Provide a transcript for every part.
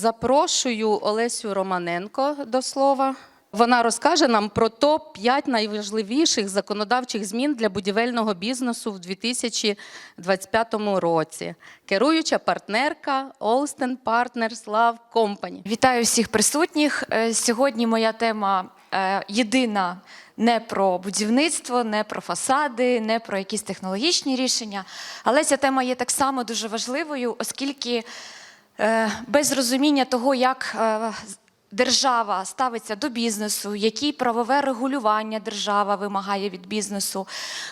Запрошую Олесю Романенко до слова. Вона розкаже нам про топ 5 найважливіших законодавчих змін для будівельного бізнесу в 2025 році. Керуюча партнерка Olsten Partners Love Company. Вітаю всіх присутніх. Е, Сьогодні моя тема е, єдина не про будівництво, не про фасади, не про якісь технологічні рішення. Але ця тема є так само дуже важливою, оскільки без розуміння того, як е, держава ставиться до бізнесу, які правове регулювання держава вимагає від бізнесу,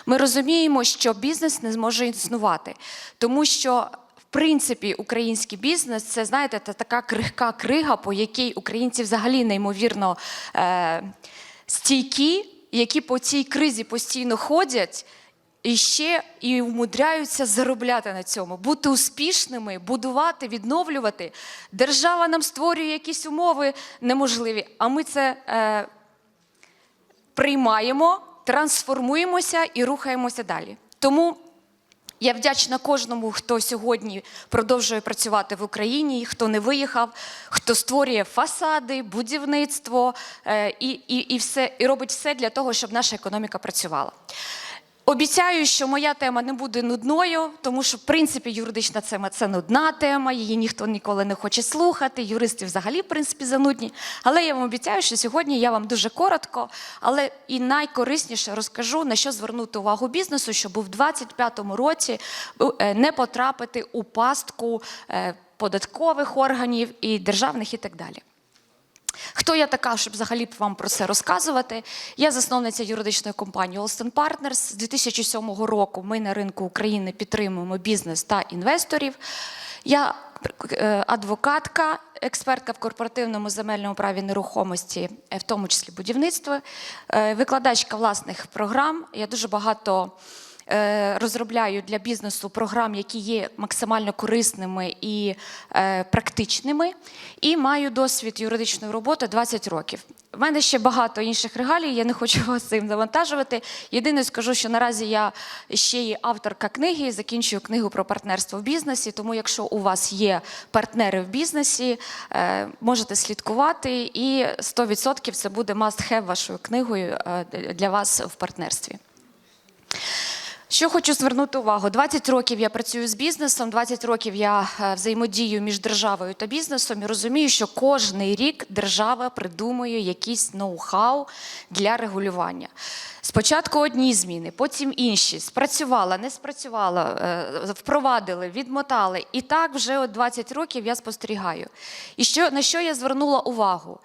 ми розуміємо, що бізнес не зможе існувати, тому що в принципі, український бізнес це знаєте, та така крихка крига, по якій українці взагалі неймовірно е, стійкі, які по цій кризі постійно ходять. І ще і умудряються заробляти на цьому, бути успішними, будувати, відновлювати. Держава нам створює якісь умови неможливі, а ми це е, приймаємо, трансформуємося і рухаємося далі. Тому я вдячна кожному, хто сьогодні продовжує працювати в Україні, хто не виїхав, хто створює фасади, будівництво е, і, і, і, все, і робить все для того, щоб наша економіка працювала. Обіцяю, що моя тема не буде нудною, тому що, в принципі, юридична тема це нудна тема, її ніхто ніколи не хоче слухати. Юристи взагалі, в принципі, занудні. Але я вам обіцяю, що сьогодні я вам дуже коротко, але і найкорисніше розкажу, на що звернути увагу бізнесу, щоб у 2025 році е, не потрапити у пастку е, податкових органів і державних і так далі. Хто я така, щоб взагалі вам про це розказувати? Я засновниця юридичної компанії Olsten Partners. З 2007 року ми на ринку України підтримуємо бізнес та інвесторів. Я е, адвокатка, експертка в корпоративному земельному праві нерухомості, е, в тому числі будівництва, е, викладачка власних програм. Я дуже багато розробляю для бізнесу програм, які є максимально корисними і е, практичними, і маю досвід юридичної роботи 20 років. У мене ще багато інших регалій, я не хочу вас цим завантажувати. Єдине скажу, що наразі я ще є авторка книги, закінчую книгу про партнерство в бізнесі. Тому, якщо у вас є партнери в бізнесі, е, можете слідкувати, і 100% це буде must-have вашою книгою е, для вас в партнерстві. Що хочу звернути увагу: 20 років я працюю з бізнесом, 20 років я е, взаємодію між державою та бізнесом і розумію, що кожний рік держава придумує якийсь ноу-хау для регулювання. Спочатку одні зміни, потім інші. Спрацювала, не спрацювала, е, впровадили, відмотали. І так вже от 20 років я спостерігаю. І що, на що я звернула увагу?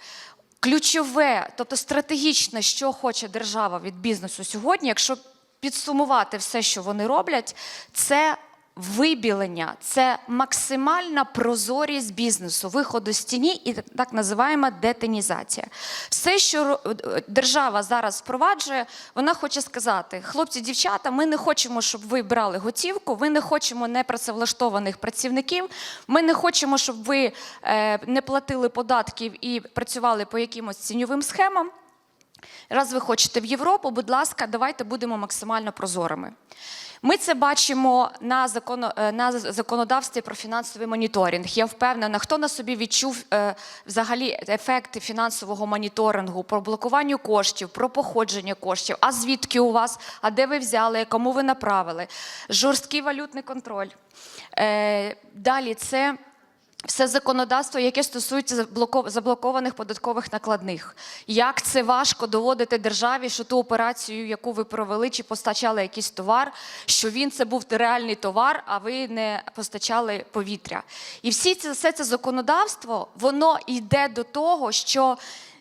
Ключове, тобто стратегічне, що хоче держава від бізнесу сьогодні, якщо підсумувати все, що вони роблять, це вибілення, це максимальна прозорість бізнесу, виходу з тіні і так називаємо детинізація. Все, що держава зараз впроваджує, вона хоче сказати: хлопці, дівчата, ми не хочемо, щоб ви брали готівку, ви не хочемо непрацевлаштованих працівників, ми не хочемо, щоб ви е, не платили податків і працювали по якимось ціньовим схемам. Раз ви хочете в Європу, будь ласка, давайте будемо максимально прозорими. Ми це бачимо на, законо, е, на законодавстві про фінансовий моніторинг. Я впевнена, хто на собі відчув е, взагалі ефекти фінансового моніторингу, про блокування коштів, про походження коштів, а звідки у вас, а де ви взяли, кому ви направили, жорсткий валютний контроль. Е, далі це все законодавство, яке стосується заблоко- заблокованих податкових накладних. Як це важко доводити державі, що ту операцію, яку ви провели, чи постачали якийсь товар, що він це був реальний товар, а ви не постачали повітря. І всі це, все це законодавство, воно йде до того, що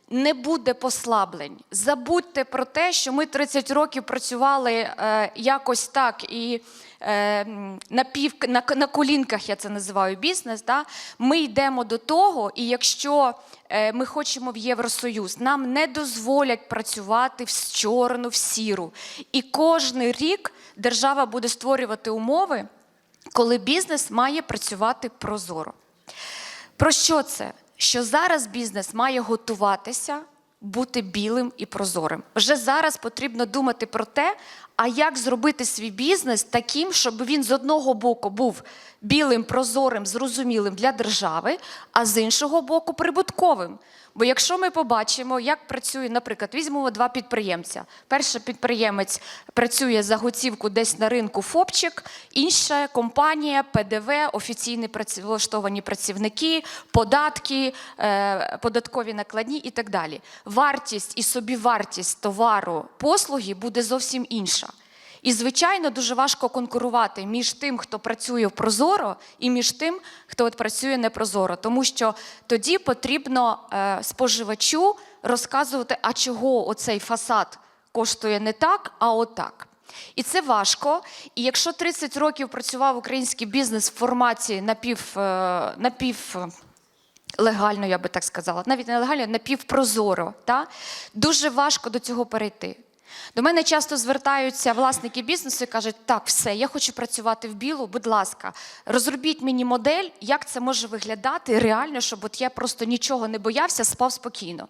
не буде послаблень. Забудьте про те, що ми 30 років працювали е, якось так і е, на, пів, на, на колінках, я це називаю бізнес. Да? Ми йдемо до того, і якщо е, ми хочемо в Євросоюз, нам не дозволять працювати в чорну, в сіру. І кожен рік держава буде створювати умови, коли бізнес має працювати прозоро. Про що це? Що зараз бізнес має готуватися бути білим і прозорим. Вже зараз потрібно думати про те, а як зробити свій бізнес таким, щоб він з одного боку був білим, прозорим, зрозумілим для держави, а з іншого боку прибутковим. Бо якщо ми побачимо, як працює, наприклад, візьмемо два підприємця. Перший підприємець працює за готівку десь на ринку ФОПчик, інша компанія, ПДВ, офіційні влаштовані працівники, податки, е, податкові накладні і так далі. Вартість і собівартість товару послуги буде зовсім інша. І, звичайно, дуже важко конкурувати між тим, хто працює прозоро, і між тим, хто от працює непрозоро. Тому що тоді потрібно е, споживачу розказувати, а чого оцей фасад коштує не так, а отак. І це важко. І якщо 30 років працював український бізнес в форматі напів, е, напів легально, я би так сказала, навіть не легально, напівпрозоро. Та? Дуже важко до цього перейти. До мене часто звертаються власники бізнесу і кажуть, так, все, я хочу працювати в білу, будь ласка, розробіть мені модель, як це може виглядати реально, щоб от я просто нічого не боявся, спав спокійно.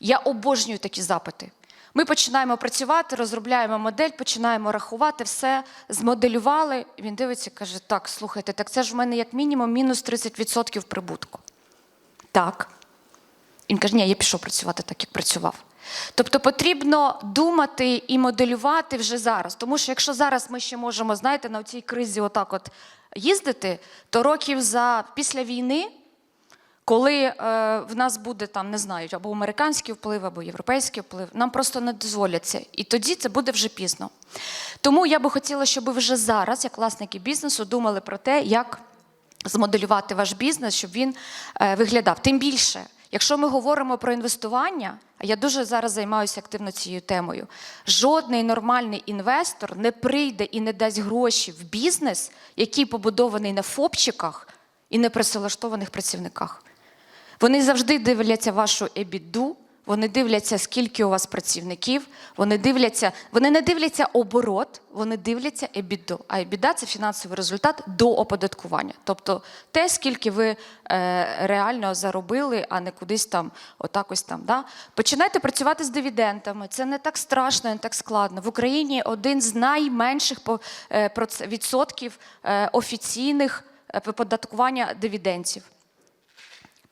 Я обожнюю такі запити. Ми починаємо працювати, розробляємо модель, починаємо рахувати, все змоделювали. Він дивиться і каже: так, слухайте, так це ж в мене як мінімум мінус 30% прибутку. Так. Він каже, ні, я пішов працювати так, як працював. Тобто потрібно думати і моделювати вже зараз. Тому що якщо зараз ми ще можемо, знаєте, на цій кризі отак от їздити, то років за після війни, коли е, в нас буде там, не знаю, або американський вплив, або європейський вплив, нам просто не дозволять це. І тоді це буде вже пізно. Тому я би хотіла, щоб ви вже зараз, як власники бізнесу, думали про те, як змоделювати ваш бізнес, щоб він е, виглядав. Тим більше, якщо ми говоримо про інвестування, а я дуже зараз займаюся активно цією темою. Жодний нормальний інвестор не прийде і не дасть гроші в бізнес, який побудований на ФОПчиках і непрацевлаштованих працівниках. Вони завжди дивляться вашу ебіду, вони дивляться, скільки у вас працівників, вони дивляться, вони не дивляться оборот, вони дивляться ебіду. А ебіда це фінансовий результат до оподаткування. Тобто те, скільки ви е, реально заробили, а не кудись там, отак ось там. Да? Починайте працювати з дивідендами. Це не так страшно, не так складно. В Україні один з найменших е, відсотків е, офіційних е, оподаткування дивідендів.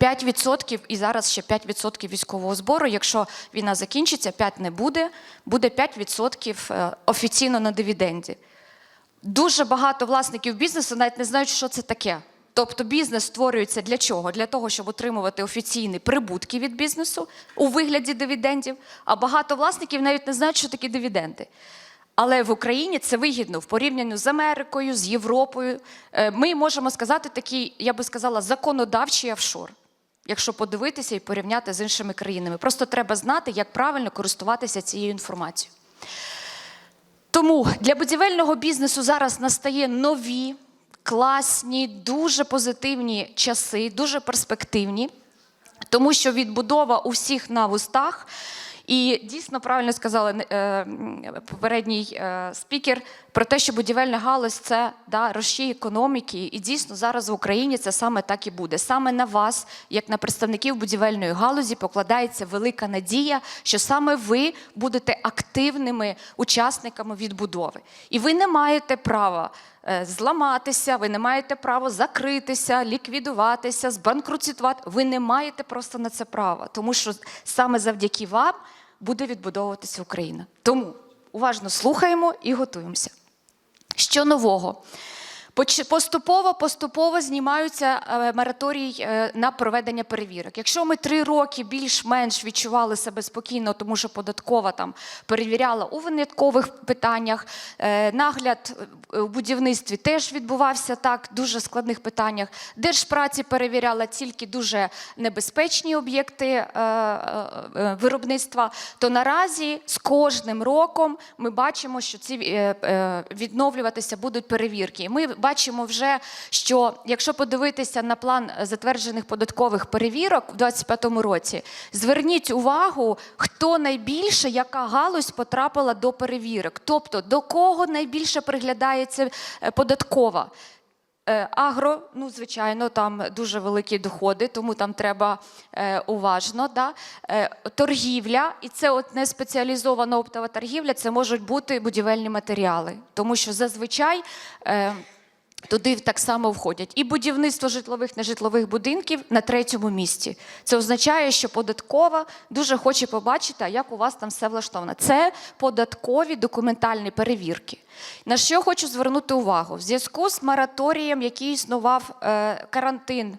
5% і зараз ще 5% військового збору. Якщо війна закінчиться, 5 не буде, буде 5% е, офіційно на дивіденді. Дуже багато власників бізнесу навіть не знають, що це таке. Тобто бізнес створюється для чого? Для того, щоб отримувати офіційні прибутки від бізнесу у вигляді дивідендів. А багато власників навіть не знають, що таке дивіденди. Але в Україні це вигідно в порівнянні з Америкою, з Європою. Е, Ми можемо сказати такий, я би сказала, законодавчий офшор, якщо подивитися і порівняти з іншими країнами. Просто треба знати, як правильно користуватися цією інформацією. Тому для будівельного бізнесу зараз настає нові, класні, дуже позитивні часи, дуже перспективні, тому що відбудова у всіх на вустах. І дійсно правильно сказала е, попередній е, спікер про те, що будівельна галузь це да, розчій економіки, і дійсно зараз в Україні це саме так і буде. Саме на вас, як на представників будівельної галузі, покладається велика надія, що саме ви будете активними учасниками відбудови. І ви не маєте права е, зламатися, ви не маєте права закритися, ліквідуватися, збанкрутувати. Ви не маєте просто на це права, тому що саме завдяки вам буде відбудовуватися Україна. Тому уважно слухаємо і готуємося. Що нового? Поступово, поступово знімаються е, мораторій е, на проведення перевірок. Якщо ми три роки більш-менш відчували себе спокійно, тому що податкова там перевіряла у виняткових питаннях, е, нагляд у будівництві теж відбувався так, дуже складних питаннях. Держпраці перевіряла тільки дуже небезпечні об'єкти виробництва. То наразі з кожним роком ми бачимо, що ці відновлюватися будуть перевірки. Ми бачимо вже, що якщо подивитися на план затверджених податкових перевірок у 2025 році, зверніть увагу, хто найбільше, яка галузь потрапила до перевірок. Тобто до кого найбільше приглядається е, податкова. Е, Агро, ну звичайно, там дуже великі доходи, тому там треба е, уважно. Да? Е, торгівля, і це от не спеціалізована оптова торгівля, це можуть бути будівельні матеріали, тому що зазвичай. Е, Туди так само входять і будівництво житлових нежитлових будинків на третьому місці. Це означає, що податкова дуже хоче побачити, як у вас там все влаштовано. Це податкові документальні перевірки. На що хочу звернути увагу? В зв'язку з мораторієм, який існував е, карантин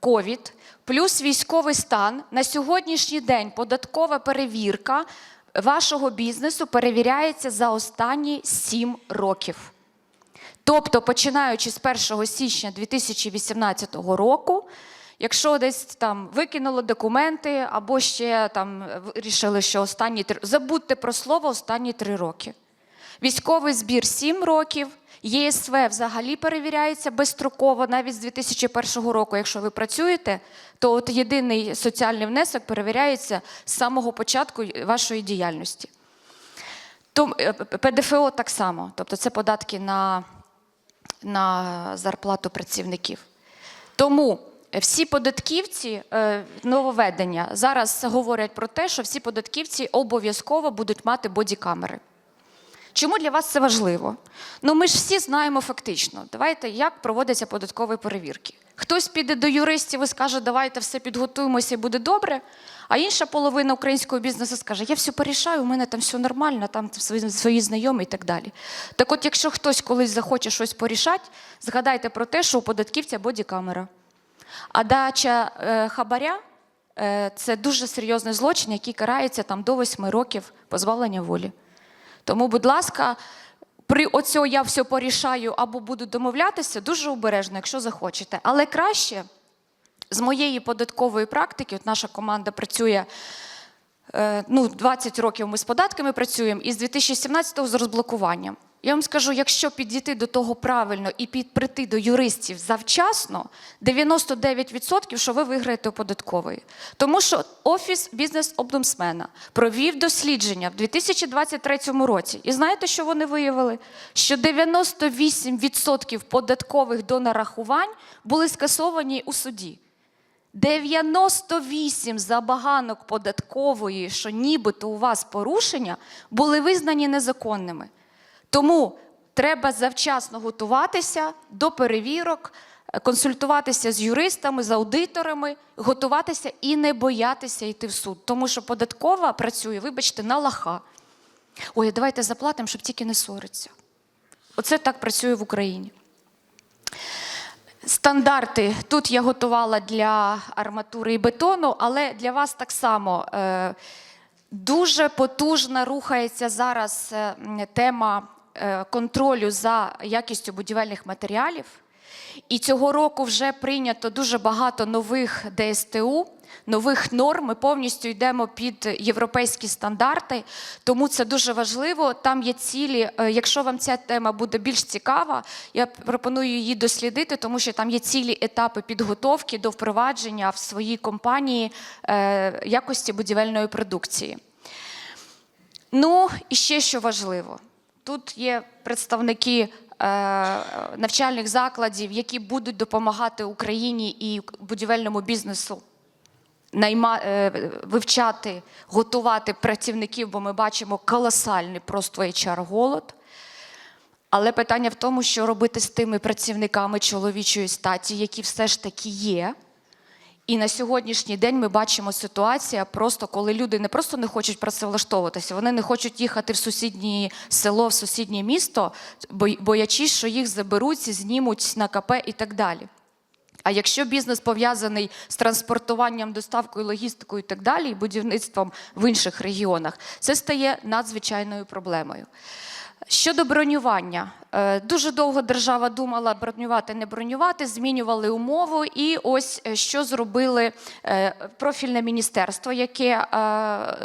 ковід, плюс військовий стан, на сьогоднішній день податкова перевірка вашого бізнесу перевіряється за останні 7 років. Тобто, починаючи з 1 січня 2018 року, якщо десь там викинули документи або ще там вирішили, що останні три забудьте про слово останні три роки. Військовий збір 7 років. ЄСВ взагалі перевіряється безстроково, навіть з 2001 року. Якщо ви працюєте, то от єдиний соціальний внесок перевіряється з самого початку вашої діяльності. То е, ПДФО так само, тобто це податки на, на зарплату працівників. Тому всі податківці е, нововведення зараз говорять про те, що всі податківці обов'язково будуть мати бодікамери. Чому для вас це важливо? Ну ми ж всі знаємо фактично. Давайте як проводяться податкові перевірки. Хтось піде до юристів і скаже, давайте все підготуємося і буде добре. А інша половина українського бізнесу скаже, я все порішаю, у мене там все нормально, там свої, свої знайомі і так далі. Так от, якщо хтось колись захоче щось порішати, згадайте про те, що у податківця бодікамера. А дача е, хабаря е, це дуже серйозний злочин, який карається там до 8 років позбавлення волі. Тому, будь ласка, при оцього я все порішаю або буду домовлятися, дуже обережно, якщо захочете. Але краще з моєї податкової практики, от наша команда працює. е, Ну, 20 років ми з податками працюємо, і з 2017-го з розблокуванням. Я вам скажу, якщо підійти до того правильно і під- прийти до юристів завчасно, 99% що ви виграєте у податкової. Тому що Офіс бізнес-обдомсмена провів дослідження в 2023 році. І знаєте, що вони виявили? Що 98% податкових до нарахувань були скасовані у суді. 98 забаганок податкової, що нібито у вас порушення, були визнані незаконними. Тому треба завчасно готуватися до перевірок, е, консультуватися з юристами, з аудиторами, готуватися і не боятися йти в суд. Тому що податкова працює, вибачте, на лаха. Ой, давайте заплатимо, щоб тільки не ссоритися. Оце так працює в Україні. Стандарти тут я готувала для арматури і бетону, але для вас так само е, дуже потужно рухається зараз е, тема е, контролю за якістю будівельних матеріалів. І цього року вже прийнято дуже багато нових ДСТУ, нових норм. Ми повністю йдемо під європейські стандарти, тому це дуже важливо. Там є цілі. е, Якщо вам ця тема буде більш цікава, я пропоную її дослідити, тому що там є цілі етапи підготовки до впровадження в своїй компанії е, якості будівельної продукції. Ну, і ще що важливо: тут є представники е, навчальних закладів, які будуть допомагати Україні і будівельному бізнесу найма, е, вивчати, готувати працівників, бо ми бачимо колосальний просто HR-голод. Але питання в тому, що робити з тими працівниками чоловічої статі, які все ж таки є. І на сьогоднішній день ми бачимо ситуацію, просто коли люди не просто не хочуть працевлаштовуватися, вони не хочуть їхати в сусіднє село, в сусіднє місто, бо- боячись, що їх заберуть, знімуть на КП і так далі. А якщо бізнес пов'язаний з транспортуванням, доставкою, логістикою і так далі, і будівництвом в інших регіонах, це стає надзвичайною проблемою. Щодо бронювання, Е, дуже довго держава думала бронювати, не бронювати, змінювали умову. І ось е, що зробили е, профільне міністерство, яке,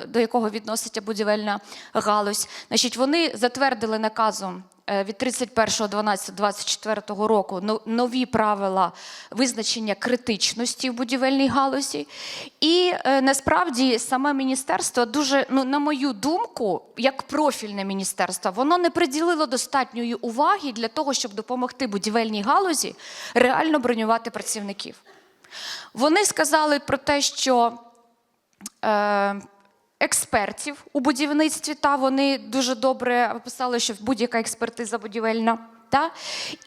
до якого відноситься будівельна галузь. Значить, вони затвердили наказом від 31.12.24 року нові правила визначення критичності в будівельній галузі. І е, насправді саме міністерство дуже, ну, на мою думку, як профільне міністерство, воно не приділило достатньої уваги для того, щоб допомогти будівельній галузі реально бронювати працівників. Вони сказали про те, що е, експертів у будівництві, та вони дуже добре описали, що будь-яка експертиза будівельна. Та?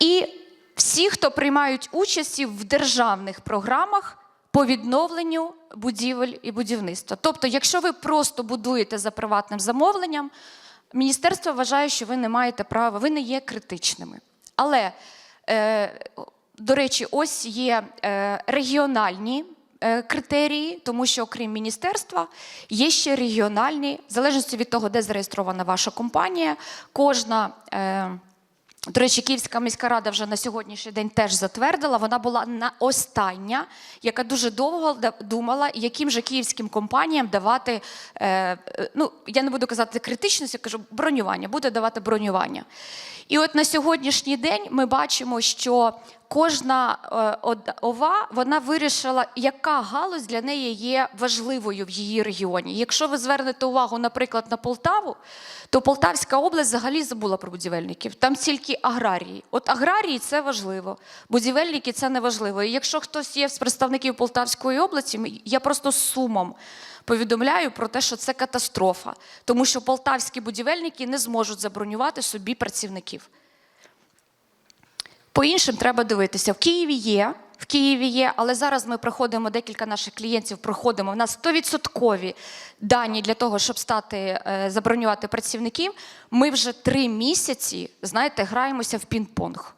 І всі, хто приймають участь в державних програмах по відновленню будівель і будівництва. Тобто, якщо ви просто будуєте за приватним замовленням, міністерство вважає, що ви не маєте права, ви не є критичними. Але е, до речі, ось є е, регіональні критерії, тому що окрім міністерства є ще регіональні, в залежності від того, де зареєстрована ваша компанія, кожна. Е, до речі, Київська міська рада вже на сьогоднішній день теж затвердила. Вона була на остання, яка дуже довго думала, яким же київським компаніям давати. Е, е, ну, я не буду казати критичність, я кажу бронювання, буде давати бронювання. І от на сьогоднішній день ми бачимо, що кожна е, ова вона вирішила, яка галузь для неї є важливою в її регіоні. Якщо ви звернете увагу, наприклад, на Полтаву, то Полтавська область взагалі забула про будівельників. Там тільки аграрії. От аграрії це важливо, будівельники це не важливо. І якщо хтось є з представників Полтавської області, я просто з сумом повідомляю про те, що це катастрофа, тому що полтавські будівельники не зможуть забронювати собі працівників. По іншим треба дивитися. В Києві є, в Києві є, але зараз ми проходимо декілька наших клієнтів. Проходимо. У нас 100% дані для того, щоб стати е, забронювати працівників. Ми вже три місяці, знаєте, граємося в пінг-понг.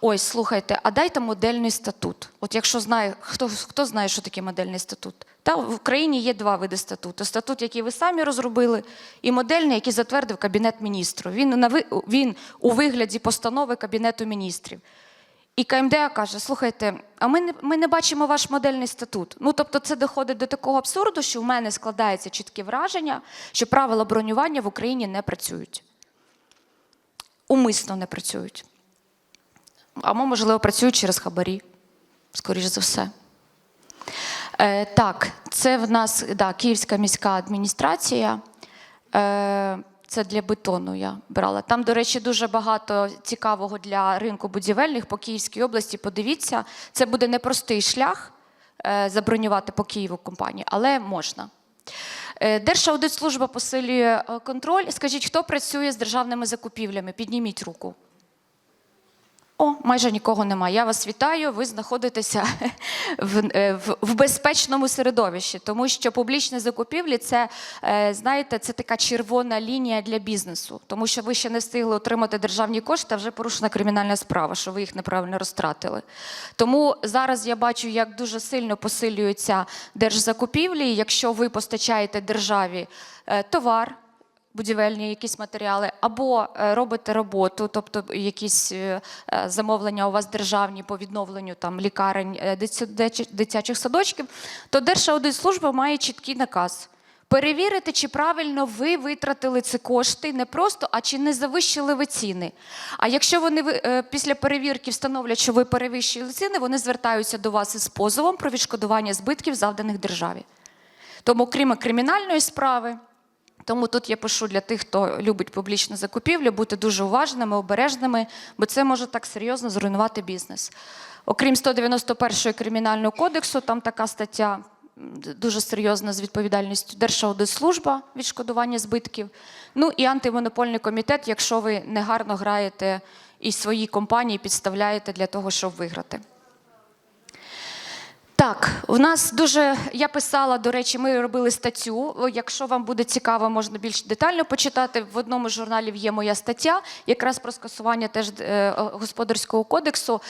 Ой, слухайте, а дайте модельний статут. От якщо знає, хто, хто знає, що таке модельний статут? Та в Україні є два види статуту: статут, який ви самі розробили, і модельний, який затвердив Кабінет міністрів. Він, на він у вигляді постанови Кабінету міністрів. І КМДА каже: слухайте, а ми не, ми не бачимо ваш модельний статут. Ну тобто, це доходить до такого абсурду, що в мене складається чітке враження, що правила бронювання в Україні не працюють. Умисно не працюють. Або, можливо, працюють через хабарі, скоріш за все. Е, так, це в нас да, Київська міська адміністрація. Е, це для бетону я брала. Там, до речі, дуже багато цікавого для ринку будівельних по Київській області. Подивіться, це буде непростий шлях е, забронювати по Києву компанію, але можна. Держаудитслужба посилює контроль. Скажіть, хто працює з державними закупівлями? Підніміть руку. О, майже нікого немає. Я вас вітаю. Ви знаходитеся в, е, в, в безпечному середовищі, тому що публічні закупівлі це, е, знаєте, це така червона лінія для бізнесу, тому що ви ще не встигли отримати державні кошти, а вже порушена кримінальна справа, що ви їх неправильно розтратили. Тому зараз я бачу, як дуже сильно посилюються держзакупівлі. Якщо ви постачаєте державі е, товар будівельні якісь матеріали, або е, робите роботу, тобто якісь е, е, замовлення у вас державні по відновленню там лікарень, дитя- дитя- дитячих садочків, то Держаудитслужба має чіткий наказ. Перевірити, чи правильно ви витратили ці кошти не просто, а чи не завищили ви ціни. А якщо вони після перевірки встановлять, що ви перевищили ціни, вони звертаються до вас із позовом про відшкодування збитків, завданих державі. Тому, крім кримінальної справи, тому тут я пишу для тих, хто любить публічну закупівлю, бути дуже уважними, обережними, бо це може так серйозно зруйнувати бізнес. Окрім 191 кримінального кодексу, там така стаття дуже серйозна з відповідальністю Держаудитслужба відшкодування збитків. Ну і антимонопольний комітет, якщо ви негарно граєте і свої компанії підставляєте для того, щоб виграти. Так, у нас дуже я писала, до речі, ми робили статтю. Якщо вам буде цікаво, можна більш детально почитати. В одному з журналів є моя стаття, якраз про скасування теж е, господарського кодексу.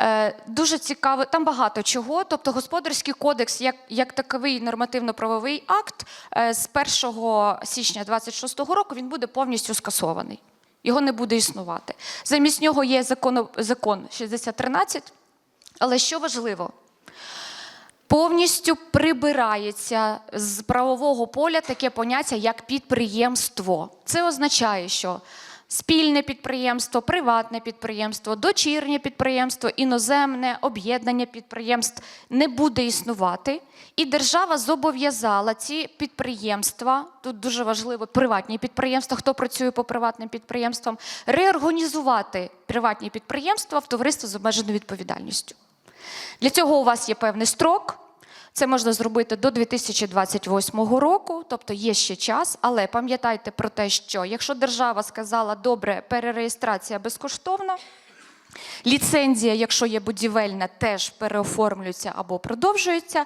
Е, дуже цікаво, там багато чого. Тобто, господарський кодекс, як, як таковий нормативно-правовий акт, е, з 1 січня 26 року він буде повністю скасований. Його не буде існувати. Замість нього є закон, закон 6013, але що важливо? Повністю прибирається з правового поля таке поняття, як підприємство. Це означає, що спільне підприємство, приватне підприємство, дочірнє підприємство, іноземне об'єднання підприємств не буде існувати. І держава зобов'язала ці підприємства, тут дуже важливо приватні підприємства, хто працює по приватним підприємствам, реорганізувати приватні підприємства в товариство з обмеженою відповідальністю. Для цього у вас є певний строк. Це можна зробити до 2028 року, тобто є ще час, але пам'ятайте про те, що якщо держава сказала добре, перереєстрація безкоштовна, ліцензія, якщо є будівельна, теж переоформлюється або продовжується,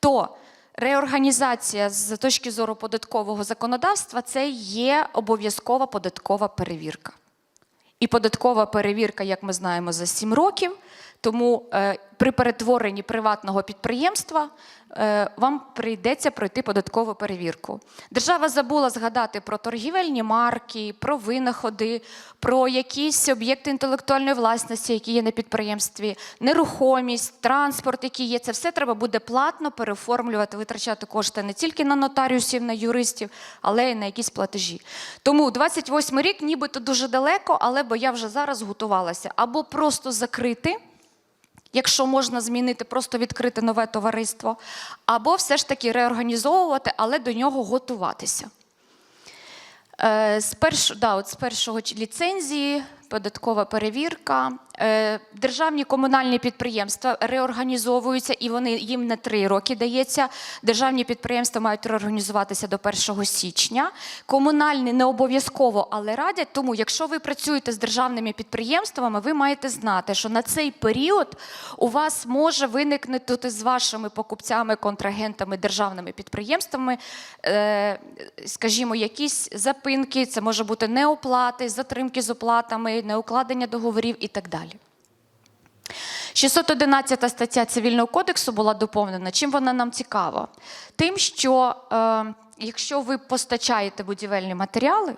то реорганізація з точки зору податкового законодавства це є обов'язкова податкова перевірка. І податкова перевірка, як ми знаємо, за 7 років. Тому е, при перетворенні приватного підприємства е, вам прийдеться пройти податкову перевірку. Держава забула згадати про торгівельні марки, про винаходи, про якісь об'єкти інтелектуальної власності, які є на підприємстві, нерухомість, транспорт, який є. Це все треба буде платно переоформлювати, витрачати кошти не тільки на нотаріусів, на юристів, але й на якісь платежі. Тому 28 рік, нібито дуже далеко, але бо я вже зараз готувалася або просто закрити. Якщо можна змінити, просто відкрити нове товариство, або все ж таки реорганізовувати, але до нього готуватися. Е, З, перш, да, от з першого ліцензії, податкова перевірка. Е, Державні комунальні підприємства реорганізовуються, і вони їм на три роки дається. Державні підприємства мають реорганізуватися до 1 січня. Комунальні не обов'язково, але радять. Тому, якщо ви працюєте з державними підприємствами, ви маєте знати, що на цей період у вас може виникнути з вашими покупцями, контрагентами, державними підприємствами, е, скажімо, якісь запинки, це може бути неоплати, затримки з оплатами, неукладення договорів і так далі. 611 стаття Цивільного кодексу була доповнена. Чим вона нам цікава? Тим, що е, якщо ви постачаєте будівельні матеріали,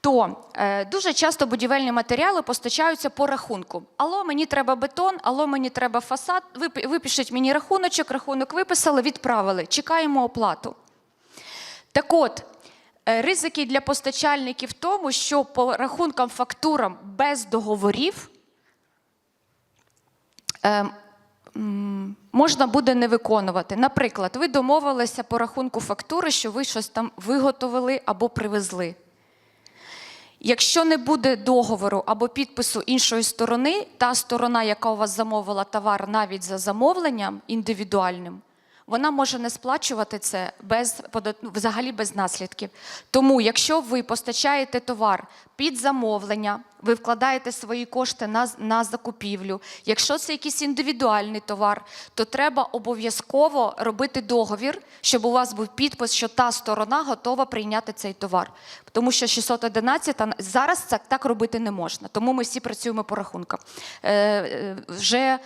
то е, дуже часто будівельні матеріали постачаються по рахунку. Алло, мені треба бетон, алло, мені треба фасад. Випи- Випишіть мені рахуночок, рахунок виписали, відправили. Чекаємо оплату. Так от, е, ризики для постачальників в тому, що по рахункам фактурам без договорів можна буде не виконувати. Наприклад, ви домовилися по рахунку фактури, що ви щось там виготовили або привезли. Якщо не буде договору або підпису іншої сторони, та сторона, яка у вас замовила товар навіть за замовленням індивідуальним, вона може не сплачувати це без взагалі без наслідків. Тому, якщо ви постачаєте товар під замовлення, ви вкладаєте свої кошти на, на закупівлю. Якщо це якийсь індивідуальний товар, то треба обов'язково робити договір, щоб у вас був підпис, що та сторона готова прийняти цей товар. Тому що 611 зараз це так робити не можна. Тому ми всі працюємо по рахункам. Е, е, вже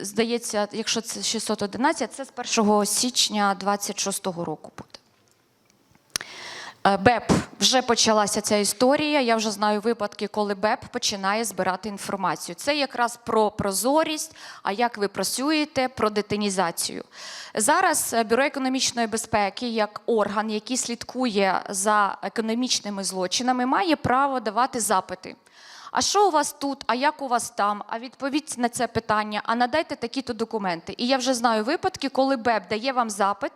здається, якщо це 611, це з 1 січня 26 року буде. Е, БЕП вже почалася ця історія. Я вже знаю випадки, коли БЕП починає збирати інформацію. Це якраз про прозорість, а як ви працюєте, про детинізацію. Зараз е, Бюро економічної безпеки, як орган, який слідкує за економічними злочинами, має право давати запити. А що у вас тут? А як у вас там? А відповідь на це питання, а надайте такі-то документи. І я вже знаю випадки, коли БЕП дає вам запит,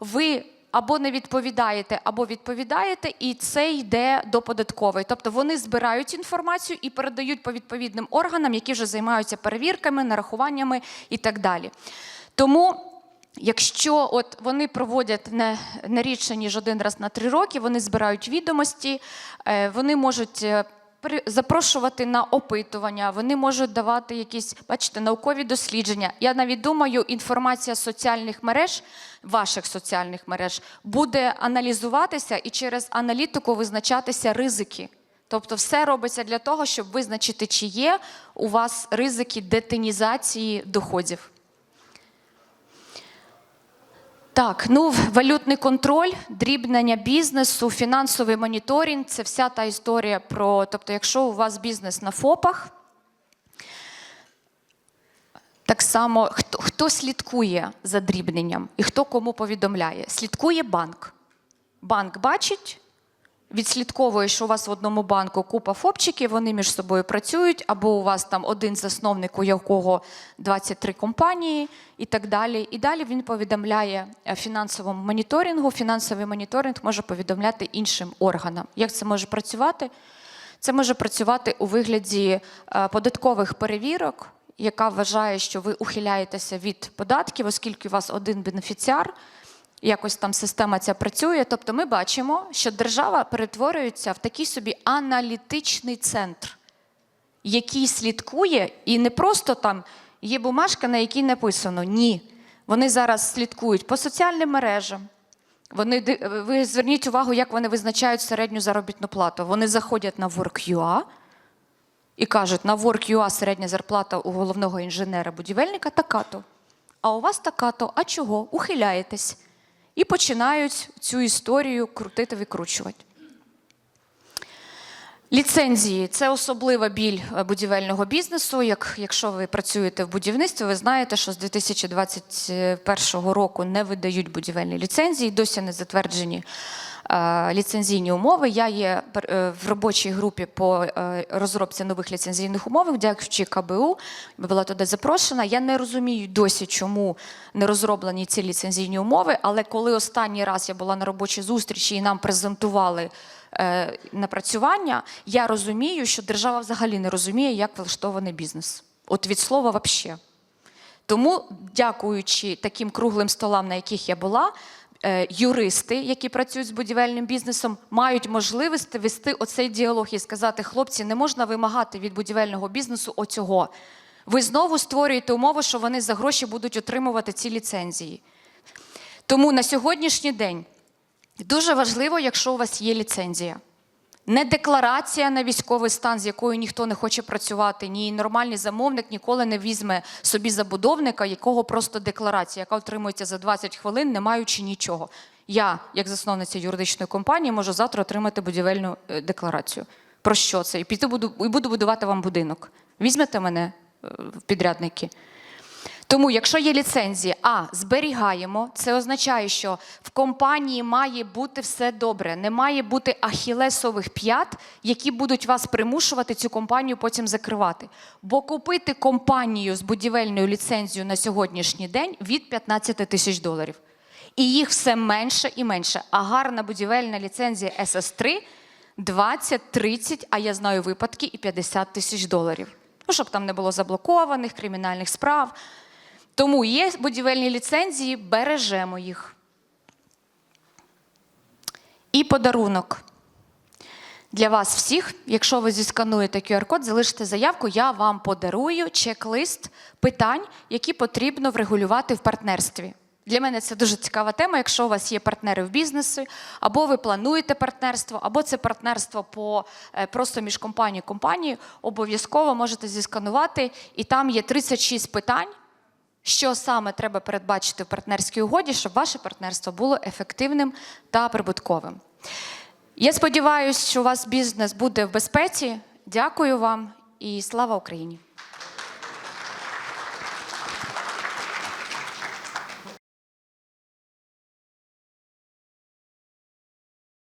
ви або не відповідаєте, або відповідаєте, і це йде до податкової. Тобто вони збирають інформацію і передають по відповідним органам, які вже займаються перевірками, нарахуваннями і так далі. Тому. Якщо от вони проводять не, не рідше, ніж один раз на три роки, вони збирають відомості, е, вони можуть е, запрошувати на опитування, вони можуть давати якісь, бачите, наукові дослідження. Я навіть думаю, інформація соціальних мереж, ваших соціальних мереж, буде аналізуватися і через аналітику визначатися ризики. Тобто, все робиться для того, щоб визначити, чи є у вас ризики детинізації доходів. Так, ну валютний контроль, дрібнення бізнесу, фінансовий моніторинг це вся та історія про. Тобто, якщо у вас бізнес на ФОПах, так само хто, хто слідкує за дрібненням і хто кому повідомляє? Слідкує банк. Банк бачить, відслідковує, що у вас в одному банку купа фопчиків, вони між собою працюють, або у вас там один засновник, у якого 23 компанії і так далі. І далі він повідомляє е, фінансовому моніторингу. Фінансовий моніторинг може повідомляти іншим органам. Як це може працювати? Це може працювати у вигляді е, податкових перевірок, яка вважає, що ви ухиляєтеся від податків, оскільки у вас один бенефіціар, якось там система ця працює. Тобто ми бачимо, що держава перетворюється в такий собі аналітичний центр, який слідкує, і не просто там є бумажка, на якій написано ні. Вони зараз слідкують по соціальним мережам. Вони ви зверніть увагу, як вони визначають середню заробітну плату. Вони заходять на Work.ua і кажуть, на Work.ua середня зарплата у головного інженера-будівельника така-то. А у вас така-то, а чого? Ухиляєтесь. І починають цю історію крутити, викручувати. Ліцензії це особлива біль е, будівельного бізнесу. Як, якщо ви працюєте в будівництві, ви знаєте, що з 2021 року не видають будівельні ліцензії, досі не затверджені е, ліцензійні умови. Я є е, в робочій групі по е, розробці нових ліцензійних умов, дякуючи КБУ, була туди запрошена. Я не розумію досі, чому не розроблені ці ліцензійні умови, але коли останній раз я була на робочій зустрічі і нам презентували е, напрацювання, я розумію, що держава взагалі не розуміє, як влаштований бізнес. От від слова взагалі. Тому, дякуючи таким круглим столам, на яких я була, е, юристи, які працюють з будівельним бізнесом, мають можливість вести оцей діалог і сказати: хлопці, не можна вимагати від будівельного бізнесу оцього. Ви знову створюєте умови, що вони за гроші будуть отримувати ці ліцензії. Тому на сьогоднішній день дуже важливо, якщо у вас є ліцензія. Не декларація на військовий стан, з якою ніхто не хоче працювати, ні нормальний замовник ніколи не візьме собі забудовника, якого просто декларація, яка отримується за 20 хвилин, не маючи нічого. Я, як засновниця юридичної компанії, можу завтра отримати будівельну е, декларацію. Про що це? І піти буду і буду будувати вам будинок. Візьмете мене е, в підрядники. Тому, якщо є ліцензія, а зберігаємо, це означає, що в компанії має бути все добре, не має бути ахілесових п'ят, які будуть вас примушувати цю компанію потім закривати. Бо купити компанію з будівельною ліцензією на сьогоднішній день від 15 тисяч доларів. І їх все менше і менше. А гарна будівельна ліцензія СС3 20, 30, а я знаю випадки і 50 тисяч доларів. Ну, щоб там не було заблокованих кримінальних справ. Тому є будівельні ліцензії, бережемо їх. І подарунок. Для вас всіх, якщо ви зіскануєте QR-код, залишите заявку, я вам подарую чек-лист питань, які потрібно врегулювати в партнерстві. Для мене це дуже цікава тема. Якщо у вас є партнери в бізнесі, або ви плануєте партнерство, або це партнерство по е, просто між компанією і компанією, обов'язково можете зісканувати, і там є 36 питань, що саме треба передбачити в партнерській угоді, щоб ваше партнерство було ефективним та прибутковим. Я сподіваюся, що у вас бізнес буде в безпеці. Дякую вам і слава Україні!